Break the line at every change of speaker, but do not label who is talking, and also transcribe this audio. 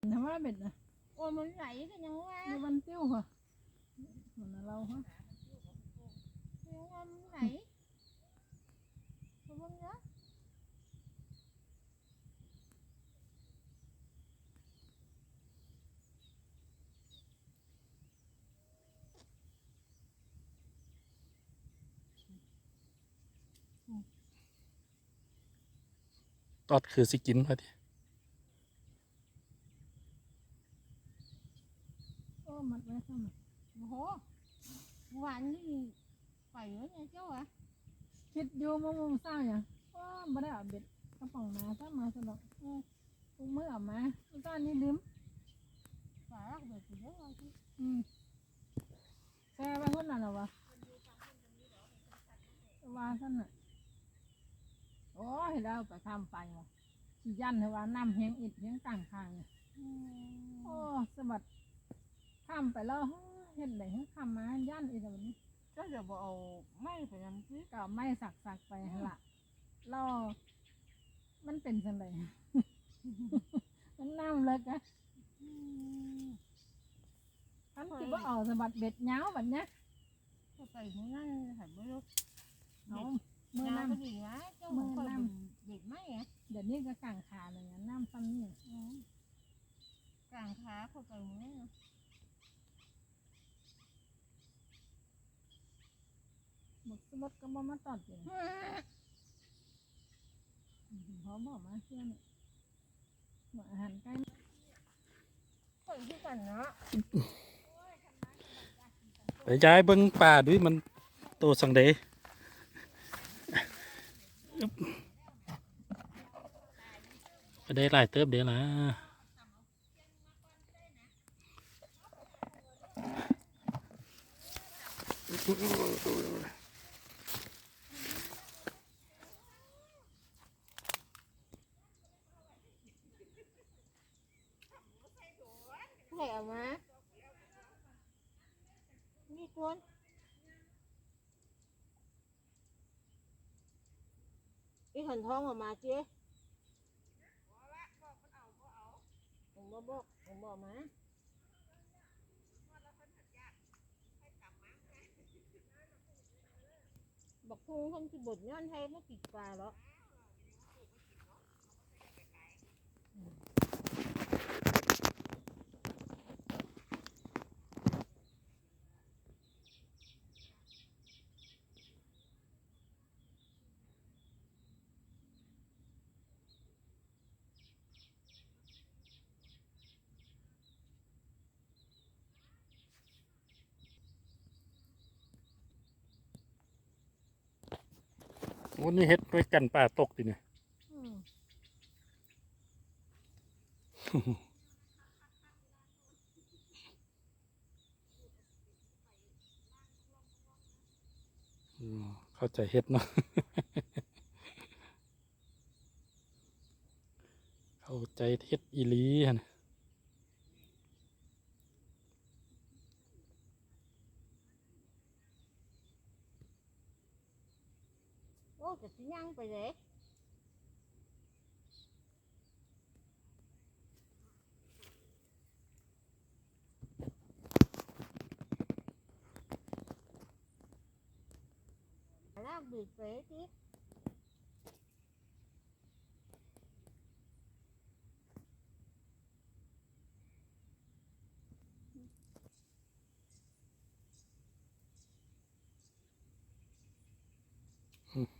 ทำไมเบ็ดนะ
โอ้ยมันไหลกันยังว่า
ในวันเตี้ยวค่ะเหมือนเราฮะ
ยังว่ามันไหลมันเยอะ
ตอดคือสิกินพอดี
โอ้มัดไว้ข้างใน
โอ้โหหวานนี่ไปแล้วเนี่ยเจ้าอะ
คิดอยู่มุมมุมเศร้าอย่างว่าไม่ได้เอาเบ็ดกระป๋องมาถ้ามาสนุกเออพวกมือเออกมาตอนนี้ลืม
ฝาลักแบบเยอะเลยที่
อืมแช่ไปพุ่นน่ะเหรอวะว่าท่านน่ะโอ้ยเราไปทำไปว่ะสิยันให้ว่าน้ำแห้งอิดแห้งต่างทางเนี่ย
อืม
โอ้สะบัด ข้ามไปแล้วเห็นไหนให้ข้ามมาย่านอีกแบบนี้
เจ้าจะบอกเอาไม่ไปยังที่
ก็ไม่สักสักๆไปหั่นละเรามันเป็นจังได มันน้ำเลิกอะ
อืม
ท่านคิดว่าเอาสะบัดเบ็ดเงาวแบบเนี้ย
ก็ไปมือนั่นหันไม่รู้
เอามือ
น้ำก็
น้ำ
ดีนะเจ้า
มื
มื
อ
อ
น้
น้ำเด็กไหมอะ
เดี๋ยวนี้ก็กลางขาเลยอะน้ำซ้ำนี่
กลางขาเข้าไปมือ
หมดสลดก็บ่มาตอดอยู่พอบอกมาเชื่อเนี่ยหมดอาหารใกล้
คนที่กันเนาะ
ไปย้ายเบิ้งป่าด้วยมันโตสังเดอึ๊บไปได้หลายเติบเดี๋ยวนะ
ใส่ออกมา นี่ตัวอีหันท้องออกมาเจ๊ผมบอกบอกผมบอกมาบอกพุงคงจะบดย้อนให้ไม่กินปลาหรอก
วันนี้เฮ็ดไว้กันป่าตกดิเนี่ยเข้าใจเฮ็ดเนาะเข้าใจเฮ็ดอีลีหั่นน่ะ
โอ้จะสิย่างไปเลยลากบีบไปสิ
อืม